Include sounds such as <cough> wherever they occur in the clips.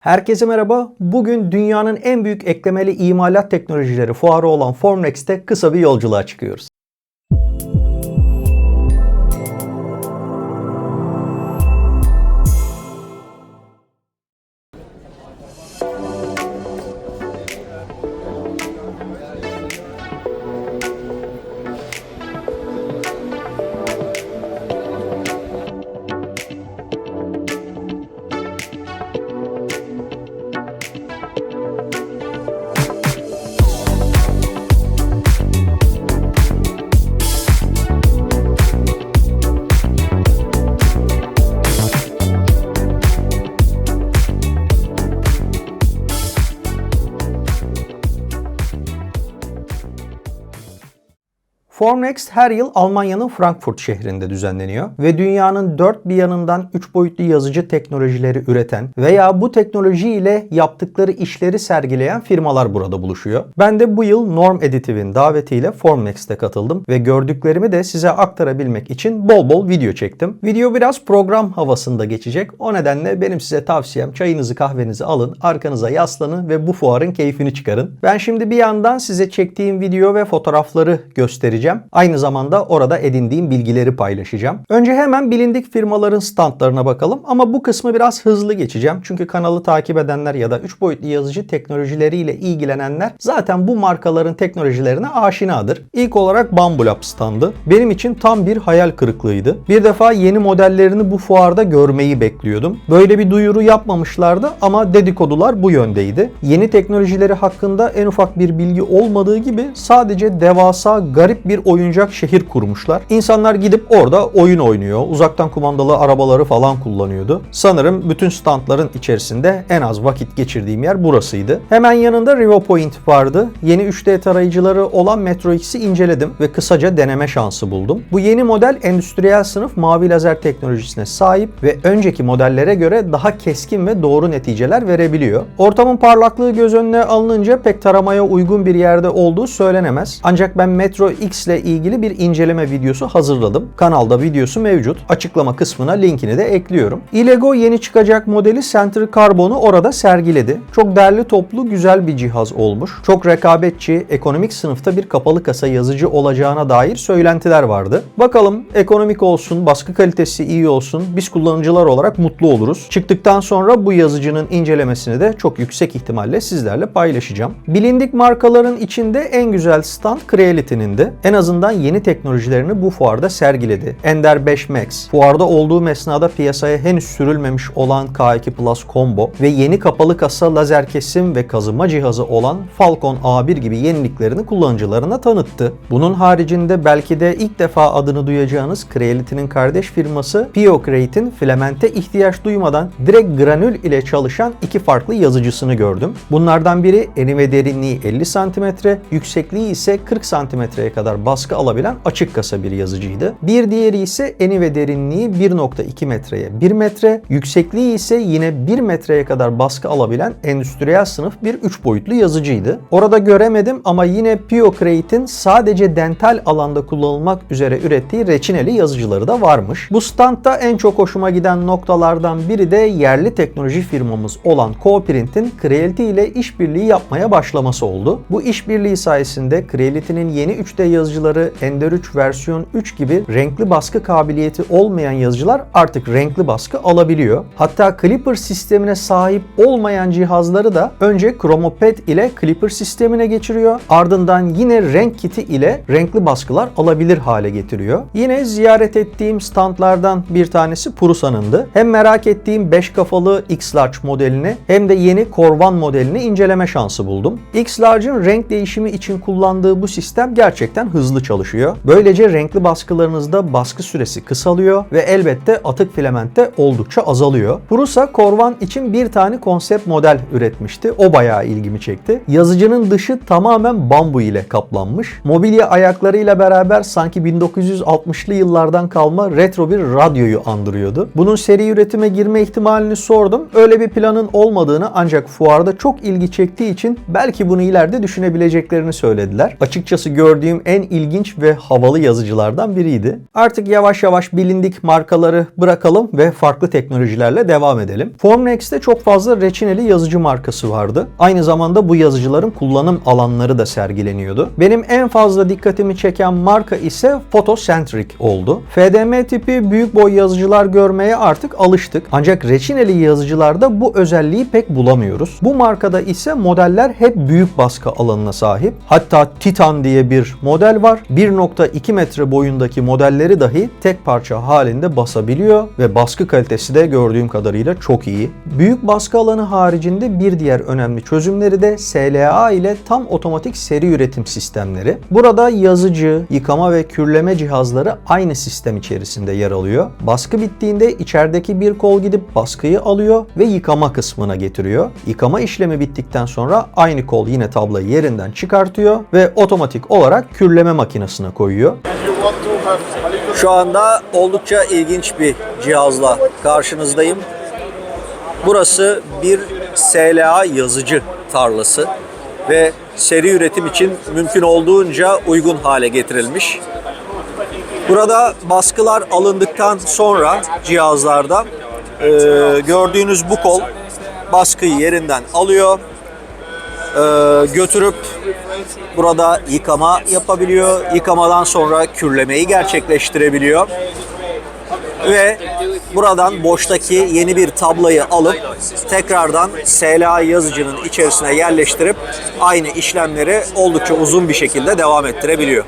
Herkese merhaba. Bugün dünyanın en büyük eklemeli imalat teknolojileri fuarı olan Formnex'te kısa bir yolculuğa çıkıyoruz. Formnext her yıl Almanya'nın Frankfurt şehrinde düzenleniyor ve dünyanın dört bir yanından 3 boyutlu yazıcı teknolojileri üreten veya bu teknoloji ile yaptıkları işleri sergileyen firmalar burada buluşuyor. Ben de bu yıl Norm Additive'in davetiyle Formnext'e katıldım ve gördüklerimi de size aktarabilmek için bol bol video çektim. Video biraz program havasında geçecek. O nedenle benim size tavsiyem çayınızı kahvenizi alın, arkanıza yaslanın ve bu fuarın keyfini çıkarın. Ben şimdi bir yandan size çektiğim video ve fotoğrafları göstereceğim. Aynı zamanda orada edindiğim bilgileri paylaşacağım. Önce hemen bilindik firmaların standlarına bakalım ama bu kısmı biraz hızlı geçeceğim. Çünkü kanalı takip edenler ya da 3 boyutlu yazıcı teknolojileriyle ilgilenenler zaten bu markaların teknolojilerine aşinadır. İlk olarak Bambulab standı. Benim için tam bir hayal kırıklığıydı. Bir defa yeni modellerini bu fuarda görmeyi bekliyordum. Böyle bir duyuru yapmamışlardı ama dedikodular bu yöndeydi. Yeni teknolojileri hakkında en ufak bir bilgi olmadığı gibi sadece devasa garip bir oyuncak şehir kurmuşlar. İnsanlar gidip orada oyun oynuyor. Uzaktan kumandalı arabaları falan kullanıyordu. Sanırım bütün standların içerisinde en az vakit geçirdiğim yer burasıydı. Hemen yanında Rivo Point vardı. Yeni 3D tarayıcıları olan Metro X'i inceledim ve kısaca deneme şansı buldum. Bu yeni model endüstriyel sınıf mavi lazer teknolojisine sahip ve önceki modellere göre daha keskin ve doğru neticeler verebiliyor. Ortamın parlaklığı göz önüne alınınca pek taramaya uygun bir yerde olduğu söylenemez. Ancak ben Metro X ile ilgili bir inceleme videosu hazırladım. Kanalda videosu mevcut. Açıklama kısmına linkini de ekliyorum. Ilego yeni çıkacak modeli Center Carbon'u orada sergiledi. Çok derli toplu güzel bir cihaz olmuş. Çok rekabetçi, ekonomik sınıfta bir kapalı kasa yazıcı olacağına dair söylentiler vardı. Bakalım ekonomik olsun, baskı kalitesi iyi olsun. Biz kullanıcılar olarak mutlu oluruz. Çıktıktan sonra bu yazıcının incelemesini de çok yüksek ihtimalle sizlerle paylaşacağım. Bilindik markaların içinde en güzel stand Creality'nin de. En azından yeni teknolojilerini bu fuarda sergiledi. Ender 5 Max, fuarda olduğum esnada piyasaya henüz sürülmemiş olan K2 Plus Combo ve yeni kapalı kasa lazer kesim ve kazıma cihazı olan Falcon A1 gibi yeniliklerini kullanıcılarına tanıttı. Bunun haricinde belki de ilk defa adını duyacağınız Creality'nin kardeş firması PioCreate'in filamente ihtiyaç duymadan direkt granül ile çalışan iki farklı yazıcısını gördüm. Bunlardan biri eni ve derinliği 50 cm, yüksekliği ise 40 cm'ye kadar baskı alabilen açık kasa bir yazıcıydı. Bir diğeri ise eni ve derinliği 1.2 metreye 1 metre, yüksekliği ise yine 1 metreye kadar baskı alabilen endüstriyel sınıf bir 3 boyutlu yazıcıydı. Orada göremedim ama yine PioCreate'in sadece dental alanda kullanılmak üzere ürettiği reçineli yazıcıları da varmış. Bu standta en çok hoşuma giden noktalardan biri de yerli teknoloji firmamız olan Coprint'in Creality ile işbirliği yapmaya başlaması oldu. Bu işbirliği sayesinde Creality'nin yeni 3D yazıcıları Ender 3 versiyon 3 gibi renkli baskı kabiliyeti olmayan yazıcılar artık renkli baskı alabiliyor. Hatta Clipper sistemine sahip olmayan cihazları da önce ChromoPad ile Clipper sistemine geçiriyor. Ardından yine renk kiti ile renkli baskılar alabilir hale getiriyor. Yine ziyaret ettiğim standlardan bir tanesi Purusa'nındı. Hem merak ettiğim 5 kafalı X-Large modelini hem de yeni Core One modelini inceleme şansı buldum. X-Large'ın renk değişimi için kullandığı bu sistem gerçekten hızlı çalışıyor. Böylece renkli baskılarınızda baskı süresi kısalıyor ve elbette atık filamentte oldukça azalıyor. Prusa One için bir tane konsept model üretmişti. O bayağı ilgimi çekti. Yazıcının dışı tamamen bambu ile kaplanmış. Mobilya ayaklarıyla beraber sanki 1960'lı yıllardan kalma retro bir radyoyu andırıyordu. Bunun seri üretime girme ihtimalini sordum. Öyle bir planın olmadığını ancak fuarda çok ilgi çektiği için belki bunu ileride düşünebileceklerini söylediler. Açıkçası gördüğüm en ilginç ve havalı yazıcılardan biriydi. Artık yavaş yavaş bilindik markaları bırakalım ve farklı teknolojilerle devam edelim. Formnex'te çok fazla reçineli yazıcı markası vardı. Aynı zamanda bu yazıcıların kullanım alanları da sergileniyordu. Benim en fazla dikkatimi çeken marka ise Photocentric oldu. FDM tipi büyük boy yazıcılar görmeye artık alıştık. Ancak reçineli yazıcılarda bu özelliği pek bulamıyoruz. Bu markada ise modeller hep büyük baskı alanına sahip. Hatta Titan diye bir model var. 1.2 metre boyundaki modelleri dahi tek parça halinde basabiliyor ve baskı kalitesi de gördüğüm kadarıyla çok iyi. Büyük baskı alanı haricinde bir diğer önemli çözümleri de SLA ile tam otomatik seri üretim sistemleri. Burada yazıcı, yıkama ve kürleme cihazları aynı sistem içerisinde yer alıyor. Baskı bittiğinde içerideki bir kol gidip baskıyı alıyor ve yıkama kısmına getiriyor. Yıkama işlemi bittikten sonra aynı kol yine tablayı yerinden çıkartıyor ve otomatik olarak kürleme makinesine koyuyor. Şu anda oldukça ilginç bir cihazla karşınızdayım. Burası bir SLA yazıcı tarlası ve seri üretim için mümkün olduğunca uygun hale getirilmiş. Burada baskılar alındıktan sonra cihazlarda e, gördüğünüz bu kol baskıyı yerinden alıyor, e, götürüp burada yıkama yapabiliyor. Yıkamadan sonra kürlemeyi gerçekleştirebiliyor. Ve buradan boştaki yeni bir tablayı alıp tekrardan SLA yazıcının içerisine yerleştirip aynı işlemleri oldukça uzun bir şekilde devam ettirebiliyor.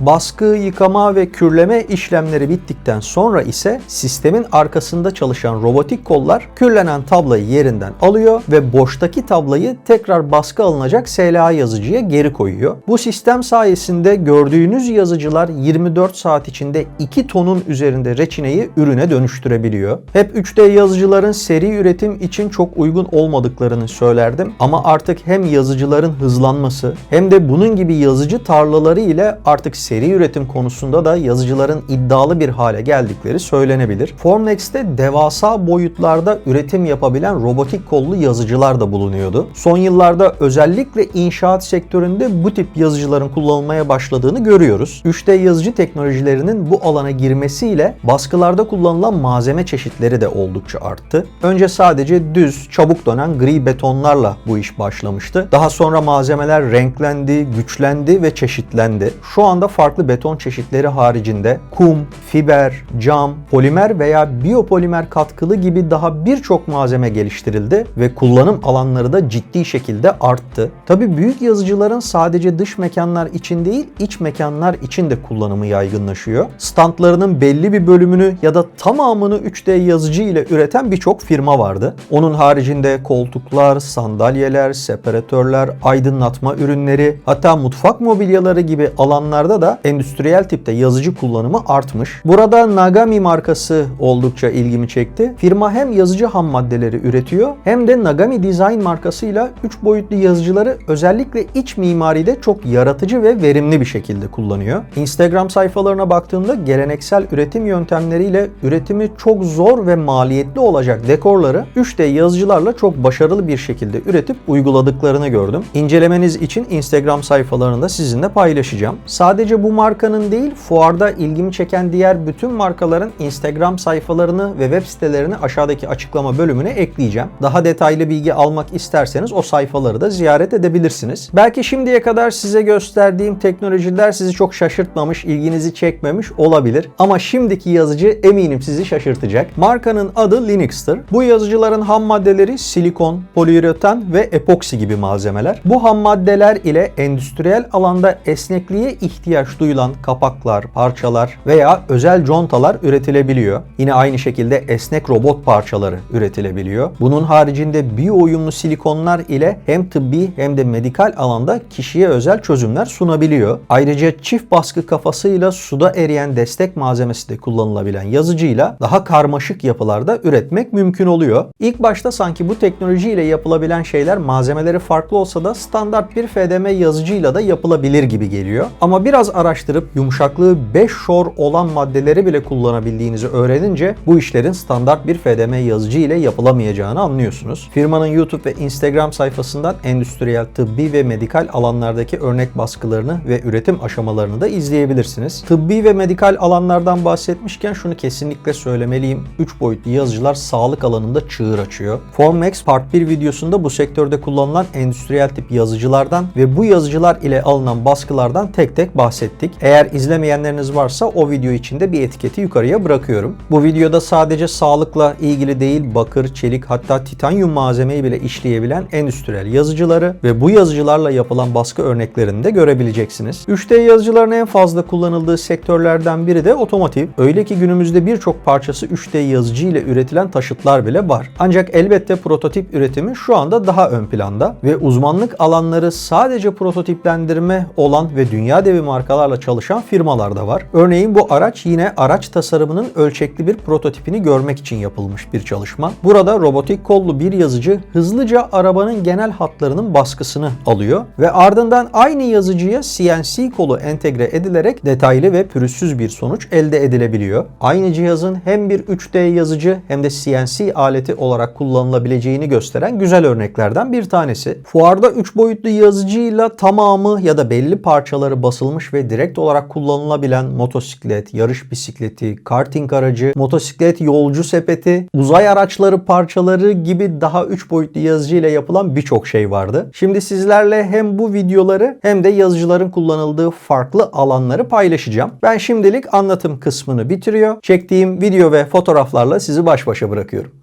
Baskı, yıkama ve kürleme işlemleri bittikten sonra ise sistemin arkasında çalışan robotik kollar kürlenen tablayı yerinden alıyor ve boştaki tablayı tekrar baskı alınacak SLA yazıcıya geri koyuyor. Bu sistem sayesinde gördüğünüz yazıcılar 24 saat içinde 2 tonun üzerinde reçineyi ürüne dönüştürebiliyor. Hep 3D yazıcıların seri üretim için çok uygun olmadıklarını söylerdim ama artık hem yazıcıların hızlanması hem de bunun gibi yazıcı tarlaları ile artık seri üretim konusunda da yazıcıların iddialı bir hale geldikleri söylenebilir. Formnex'te devasa boyutlarda üretim yapabilen robotik kollu yazıcılar da bulunuyordu. Son yıllarda özellikle inşaat sektöründe bu tip yazıcıların kullanılmaya başladığını görüyoruz. 3D yazıcı teknolojilerinin bu alana girmesiyle baskılarda kullanılan malzeme çeşitleri de oldukça arttı. Önce sadece düz, çabuk dönen gri betonlarla bu iş başlamıştı. Daha sonra malzemeler renklendi, güçlendi ve çeşitlendi. Şu anda farklı beton çeşitleri haricinde kum, fiber, cam, polimer veya biyopolimer katkılı gibi daha birçok malzeme geliştirildi ve kullanım alanları da ciddi şekilde arttı. Tabi büyük yazıcıların sadece dış mekanlar için değil iç mekanlar için de kullanımı yaygınlaşıyor. Standlarının belli bir bölümünü ya da tamamını 3D yazıcı ile üreten birçok firma vardı. Onun haricinde koltuklar, sandalyeler, separatörler, aydınlatma ürünleri hatta mutfak mobilyaları gibi alanlarda da endüstriyel tipte yazıcı kullanımı artmış. Burada Nagami markası oldukça ilgimi çekti. Firma hem yazıcı ham maddeleri üretiyor hem de Nagami Design markasıyla 3 boyutlu yazıcıları özellikle iç mimaride çok yaratıcı ve verimli bir şekilde kullanıyor. Instagram sayfalarına baktığımda geleneksel üretim yöntemleriyle üretimi çok zor ve maliyetli olacak dekorları 3D yazıcılarla çok başarılı bir şekilde üretip uyguladıklarını gördüm. İncelemeniz için Instagram sayfalarında sizinle paylaşacağım. Sadece bu markanın değil, fuarda ilgimi çeken diğer bütün markaların Instagram sayfalarını ve web sitelerini aşağıdaki açıklama bölümüne ekleyeceğim. Daha detaylı bilgi almak isterseniz o sayfaları da ziyaret edebilirsiniz. Belki şimdiye kadar size gösterdiğim teknolojiler sizi çok şaşırtmamış, ilginizi çekmemiş olabilir. Ama şimdiki yazıcı eminim sizi şaşırtacak. Markanın adı Linux'tır. Bu yazıcıların ham maddeleri silikon, poliüretan ve epoksi gibi malzemeler. Bu ham maddeler ile endüstriyel alanda esnekliğe ihtiyaç duyulan kapaklar, parçalar veya özel contalar üretilebiliyor. Yine aynı şekilde esnek robot parçaları üretilebiliyor. Bunun haricinde biyo uyumlu silikonlar ile hem tıbbi hem de medikal alanda kişiye özel çözümler sunabiliyor. Ayrıca çift baskı kafasıyla suda eriyen destek malzemesi de kullanılabilen yazıcıyla daha karmaşık yapılarda üretmek mümkün oluyor. İlk başta sanki bu teknolojiyle yapılabilen şeyler malzemeleri farklı olsa da standart bir FDM yazıcıyla da yapılabilir gibi geliyor. Ama biraz araştırıp yumuşaklığı 5 şor olan maddeleri bile kullanabildiğinizi öğrenince bu işlerin standart bir FDM yazıcı ile yapılamayacağını anlıyorsunuz. Firmanın YouTube ve Instagram sayfasından endüstriyel, tıbbi ve medikal alanlardaki örnek baskılarını ve üretim aşamalarını da izleyebilirsiniz. Tıbbi ve medikal alanlardan bahsetmişken şunu kesinlikle söylemeliyim. 3 boyutlu yazıcılar sağlık alanında çığır açıyor. Formnex Part 1 videosunda bu sektörde kullanılan endüstriyel tip yazıcılardan ve bu yazıcılar ile alınan baskılardan tek tek bahsettik. Eğer izlemeyenleriniz varsa o video içinde bir etiketi yukarıya bırakıyorum. Bu videoda sadece sağlıkla ilgili değil bakır, çelik hatta titanyum malzemeyi bile işleyebilen endüstriyel yazıcıları ve bu yazıcılarla yapılan baskı örneklerini de görebileceksiniz. 3D yazıcıların en fazla kullanıldığı sektörlerden biri de otomotiv. Öyle ki günümüzde birçok parçası 3D yazıcı ile üretilen taşıtlar bile var. Ancak elbette prototip üretimi şu anda daha ön planda ve uzmanlık alanları sadece prototiplendirme olan ve dünya devi markalarla çalışan firmalar da var. Örneğin bu araç yine araç tasarımının ölçekli bir prototipini görmek için yapılmış bir çalışma. Burada robotik kollu bir yazıcı hızlıca arabanın genel hatlarının baskısını alıyor ve ardından aynı yazıcıya CNC kolu entegre edilerek detaylı ve pürüzsüz bir sonuç elde edilebiliyor. Aynı cihazın hem bir 3D yazıcı hem de CNC aleti olarak kullanılabileceğini gösteren güzel örneklerden bir tanesi. Fuarda 3 boyutlu yazıcıyla tamamı ya da belli parçaları basılmış ve direkt olarak kullanılabilen motosiklet, yarış bisikleti, karting aracı, motosiklet yolcu sepeti, uzay araçları parçaları gibi daha 3 boyutlu yazıcı ile yapılan birçok şey vardı. Şimdi sizlerle hem bu videoları hem de yazıcıların kullanıldığı farklı alanları paylaşacağım. Ben şimdilik anlatım kısmını bitiriyor. Çektiğim video ve fotoğraflarla sizi baş başa bırakıyorum.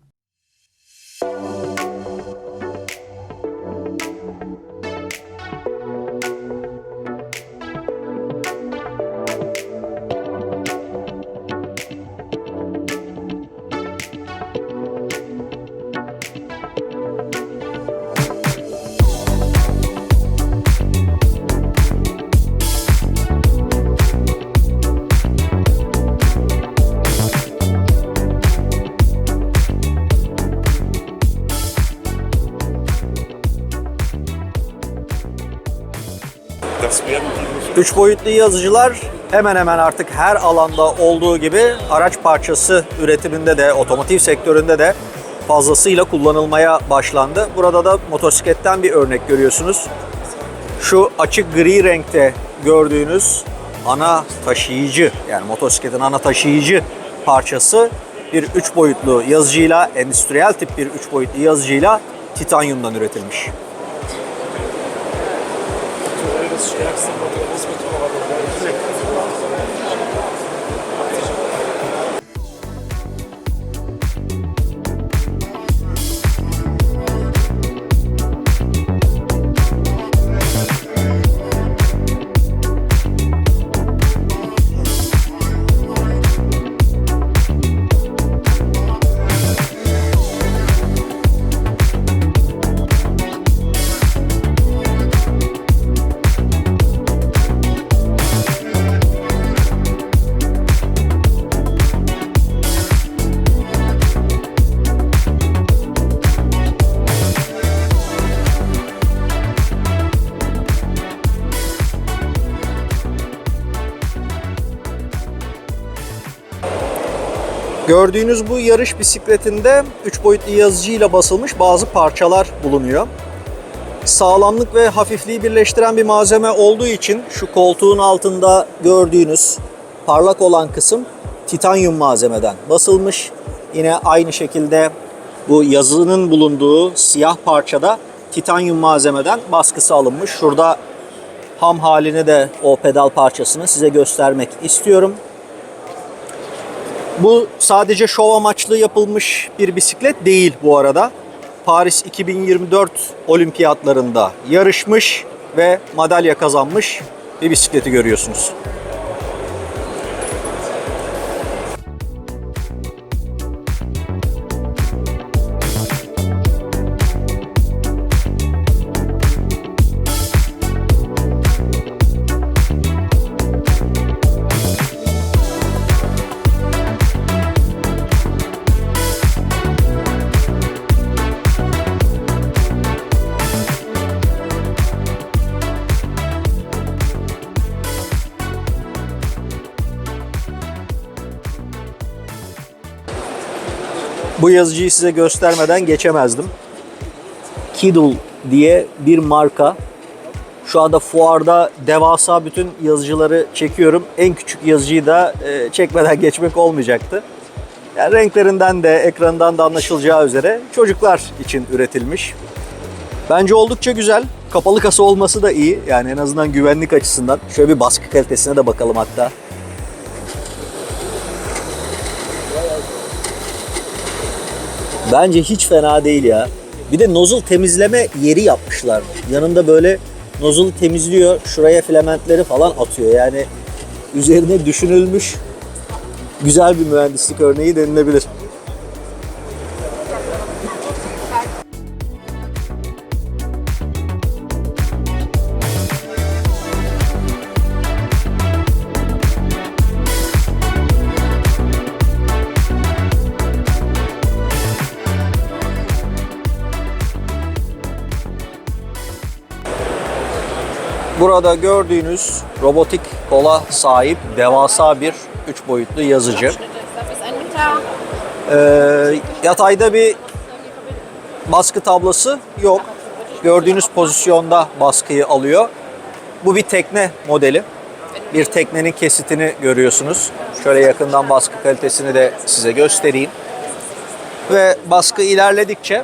3 boyutlu yazıcılar hemen hemen artık her alanda olduğu gibi araç parçası üretiminde de otomotiv sektöründe de fazlasıyla kullanılmaya başlandı. Burada da motosikletten bir örnek görüyorsunuz. Şu açık gri renkte gördüğünüz ana taşıyıcı yani motosikletin ana taşıyıcı parçası bir 3 boyutlu yazıcıyla endüstriyel tip bir 3 boyutlu yazıcıyla titanyumdan üretilmiş. Schwerste, was Gördüğünüz bu yarış bisikletinde 3 boyutlu yazıcıyla basılmış bazı parçalar bulunuyor. Sağlamlık ve hafifliği birleştiren bir malzeme olduğu için şu koltuğun altında gördüğünüz parlak olan kısım titanyum malzemeden basılmış. Yine aynı şekilde bu yazının bulunduğu siyah parçada titanyum malzemeden baskısı alınmış. Şurada ham halini de o pedal parçasını size göstermek istiyorum. Bu sadece şov amaçlı yapılmış bir bisiklet değil bu arada. Paris 2024 olimpiyatlarında yarışmış ve madalya kazanmış bir bisikleti görüyorsunuz. Yazıcıyı size göstermeden geçemezdim. Kiddle diye bir marka. Şu anda fuarda devasa bütün yazıcıları çekiyorum. En küçük yazıcıyı da e, çekmeden <laughs> geçmek olmayacaktı. Yani renklerinden de ekranından da anlaşılacağı üzere çocuklar için üretilmiş. Bence oldukça güzel. Kapalı kasa olması da iyi. Yani en azından güvenlik açısından. Şöyle bir baskı kalitesine de bakalım hatta. Bence hiç fena değil ya. Bir de nozzle temizleme yeri yapmışlar. Yanında böyle nozzle temizliyor. Şuraya filamentleri falan atıyor. Yani üzerine düşünülmüş güzel bir mühendislik örneği denilebilir. Burada gördüğünüz robotik kola sahip devasa bir 3 boyutlu yazıcı. Ee, yatayda bir baskı tablası yok. Gördüğünüz pozisyonda baskıyı alıyor. Bu bir tekne modeli. Bir teknenin kesitini görüyorsunuz. Şöyle yakından baskı kalitesini de size göstereyim. Ve baskı ilerledikçe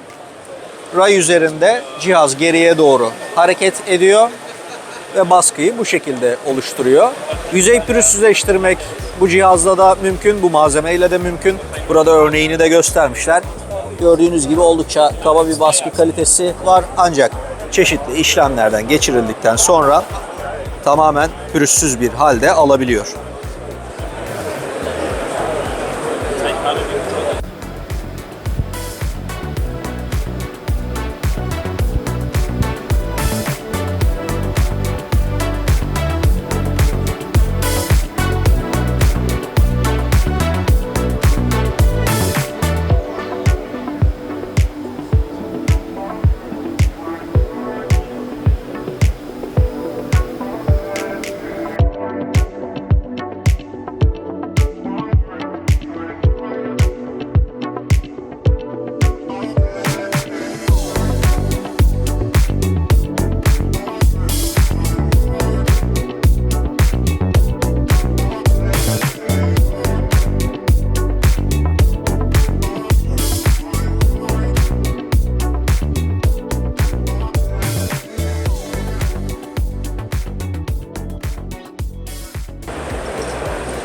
ray üzerinde cihaz geriye doğru hareket ediyor ve baskıyı bu şekilde oluşturuyor. Yüzey pürüzsüzleştirmek bu cihazla da mümkün, bu malzemeyle de mümkün. Burada örneğini de göstermişler. Gördüğünüz gibi oldukça kaba bir baskı kalitesi var ancak çeşitli işlemlerden geçirildikten sonra tamamen pürüzsüz bir halde alabiliyor.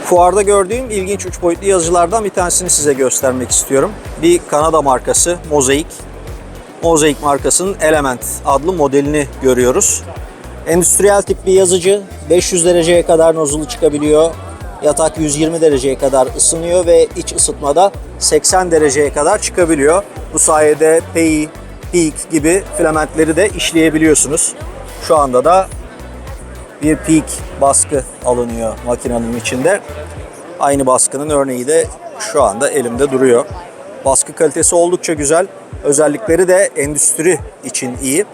Fuarda gördüğüm ilginç 3 boyutlu yazıcılardan bir tanesini size göstermek istiyorum. Bir Kanada markası Mosaic. Mosaic markasının Element adlı modelini görüyoruz. Endüstriyel tip bir yazıcı. 500 dereceye kadar nozulu çıkabiliyor. Yatak 120 dereceye kadar ısınıyor ve iç ısıtmada 80 dereceye kadar çıkabiliyor. Bu sayede PI, peak gibi filamentleri de işleyebiliyorsunuz. Şu anda da bir peak baskı alınıyor makinenin içinde. Aynı baskının örneği de şu anda elimde duruyor. Baskı kalitesi oldukça güzel. Özellikleri de endüstri için iyi.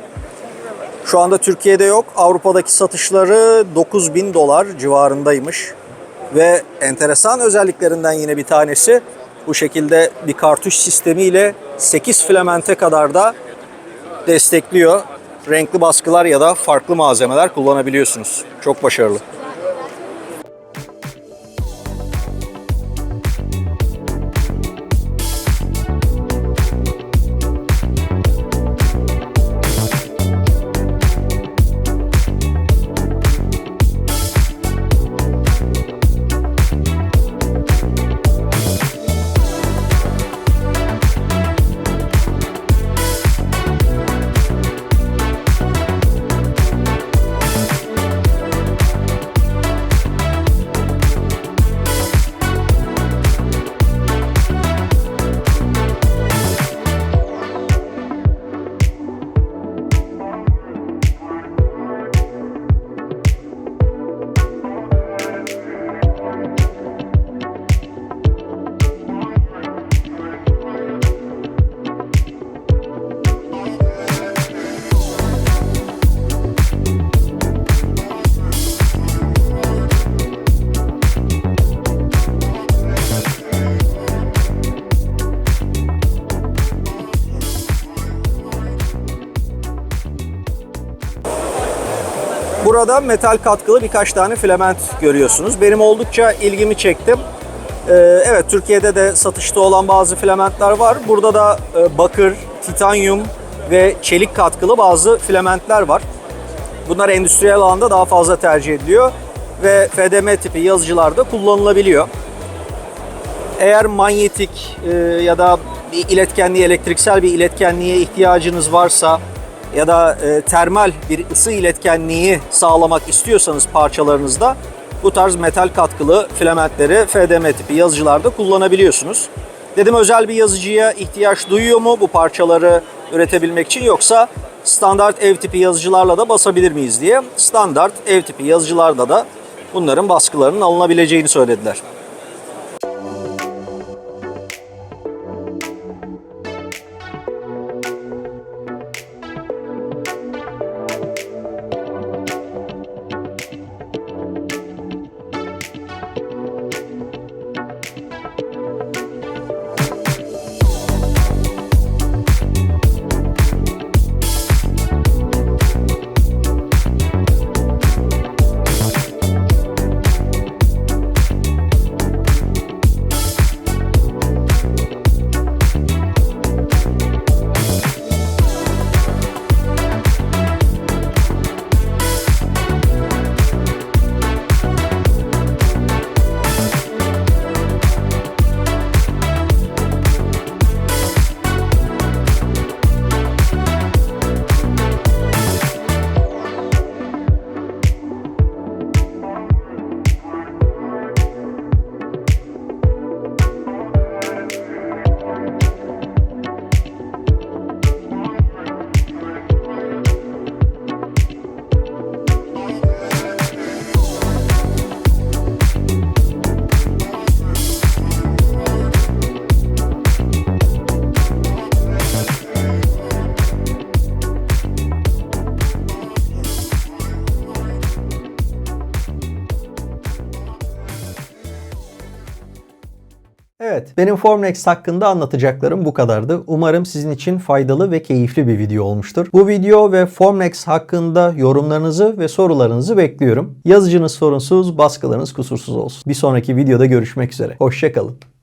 Şu anda Türkiye'de yok. Avrupa'daki satışları 9000 dolar civarındaymış. Ve enteresan özelliklerinden yine bir tanesi bu şekilde bir kartuş sistemiyle 8 filamente kadar da destekliyor. Renkli baskılar ya da farklı malzemeler kullanabiliyorsunuz. Çok başarılı. Burada metal katkılı birkaç tane filament görüyorsunuz. Benim oldukça ilgimi çekti. Ee, evet Türkiye'de de satışta olan bazı filamentler var. Burada da e, bakır, titanyum ve çelik katkılı bazı filamentler var. Bunlar endüstriyel alanda daha fazla tercih ediliyor ve FDM tipi yazıcılarda kullanılabiliyor. Eğer manyetik e, ya da bir iletkenliğe, elektriksel bir iletkenliğe ihtiyacınız varsa ya da e, termal bir ısı iletkenliği sağlamak istiyorsanız parçalarınızda bu tarz metal katkılı filamentleri FDM tipi yazıcılarda kullanabiliyorsunuz. Dedim özel bir yazıcıya ihtiyaç duyuyor mu bu parçaları üretebilmek için yoksa standart ev tipi yazıcılarla da basabilir miyiz diye. Standart ev tipi yazıcılarda da bunların baskılarının alınabileceğini söylediler. Benim Formnext hakkında anlatacaklarım bu kadardı. Umarım sizin için faydalı ve keyifli bir video olmuştur. Bu video ve Formnext hakkında yorumlarınızı ve sorularınızı bekliyorum. Yazıcınız sorunsuz, baskılarınız kusursuz olsun. Bir sonraki videoda görüşmek üzere. Hoşçakalın.